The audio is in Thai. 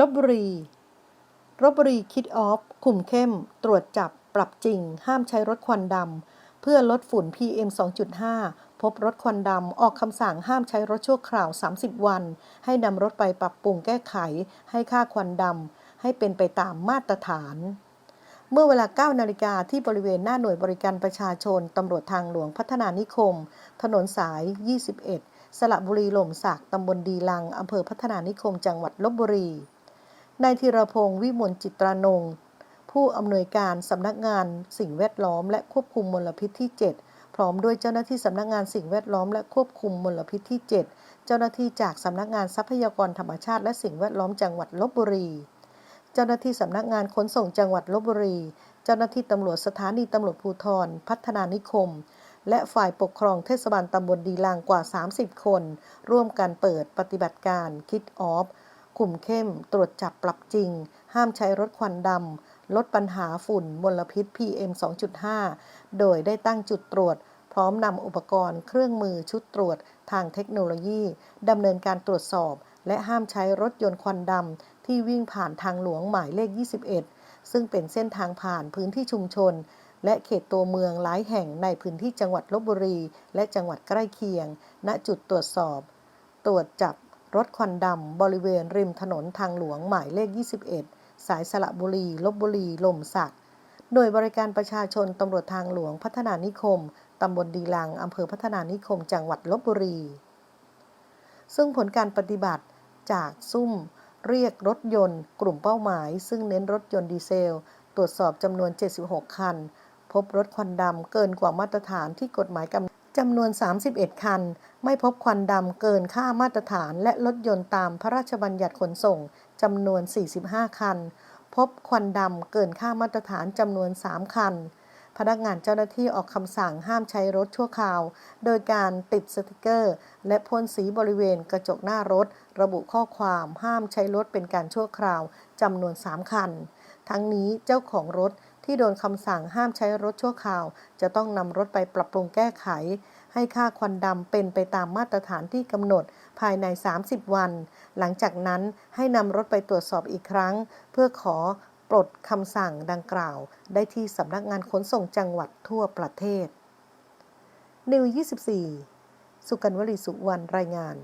ลบบุรีลบบุรีคิดออฟ คุมเข้ม ตรวจจับ ปรับจริง ห้ามใช้รถควันดำ เพื่อลดฝุ่น PM 2.5 พบรถควันดำ ออกคำสั่งห้ามใช้รถชั่วคราว 30 วัน ให้นำรถไปปรับปรุงแก้ไข ให้ค่าควันดำ ให้เป็นไปตามมาตรฐาน เมื่อเวลา 9 นาฬิกาที่บริเวณหน้าหน่วยบริการประชาชน ตำรวจทางหลวงพัฒนานิคม ถนนสาย 21 สระบุรีหล่มสักตำบลดีลังอำเภอพัฒนานิคม จังหวัดลบบุรี นายธีรพงศ์วิมลจิตรานงค์ผู้อำนวยการสำนักงานสิ่งแวดล้อม และควบคุมมลพิษที่ 7 พร้อมด้วยเจ้าหน้าที่สำนักงานสิ่งแวดล้อม และควบคุมมลพิษที่ 7 เจ้าหน้าที่จากสำนักงานทรัพยากรธรรมชาติ และสิ่งแวดล้อมจังหวัดลบบุรี เจ้าหน้าที่สำนักงานขนส่งจังหวัดลบบุรี เจ้าหน้าที่ตำรวจสถานีตำรวจภูธรพัฒนานิคม และฝ่ายปกครองเทศบาลตำบลดีลางกว่า 30 คน ร่วมกันเปิดปฏิบัติการคิดออฟ คุมเข้ม ตรวจจับปรับจริง ห้ามใช้รถควันดำ ลดปัญหาฝุ่นมลพิษ PM 2.5 โดยได้ตั้งจุดตรวจ พร้อมนำอุปกรณ์เครื่องมือชุดตรวจทางเทคโนโลยีดำเนินการตรวจสอบ และห้ามใช้รถยนต์ควันดำ ที่วิ่งผ่านทางหลวงหมายเลข 21 ซึ่งเป็นเส้นทางผ่านพื้นที่ชุมชน และเขตตัวเมืองหลายแห่งในพื้นที่จังหวัดลบบุรี และจังหวัดใกล้เคียง ณจุดตรวจสอบ ตรวจจับ รถควันดำบริเวณริมถนนทางหลวงหมายเลข 21 สายสระบุรี ลบบุรี ลมสักหน่วยบริการประชาชนตำรวจทางหลวงพัฒนานิคม ตำบลดีลัง อำเภอพัฒนานิคม จังหวัดลบบุรี ซึ่งผลการปฏิบัติจากซุ่ม เรียกรถยนต์ กลุ่มเป้าหมาย ซึ่งเน้นรถยนต์ดีเซล ตรวจสอบจำนวน 76 คัน พบรถควันดำเกินกว่ามาตรฐานที่กฎหมายกำหนด จำนวน 31 คัน ไม่พบควันดำเกินค่ามาตรฐาน และรถยนต์ตามพระราชบัญญัติขนส่งจำนวน 45 คัน พบควันดำเกินค่ามาตรฐานจำนวน 3 คัน พนักงานเจ้าหน้าที่ออกคำสั่งห้ามใช้รถชั่วคราว โดยการติดสติกเกอร์ และพ่นสีบริเวณกระจกหน้ารถ ระบุข้อความห้ามใช้รถเป็นการชั่วคราวจำนวน 3 คัน ทั้งนี้เจ้าของรถ ที่โดนคำสั่งห้ามใช้รถชั่วคราว จะต้องนำรถไปปรับปรุงแก้ไข ให้ค่าควันดำเป็นไปตามมาตรฐานที่กำหนดภายใน 30 วัน หลังจากนั้นให้นำรถไปตรวจสอบอีกครั้ง เพื่อขอปลดคำสั่งดังกล่าว ได้ที่สำนักงานขนส่งจังหวัดทั่วประเทศนิว24 สุกันวลีสุวรรณรายงาน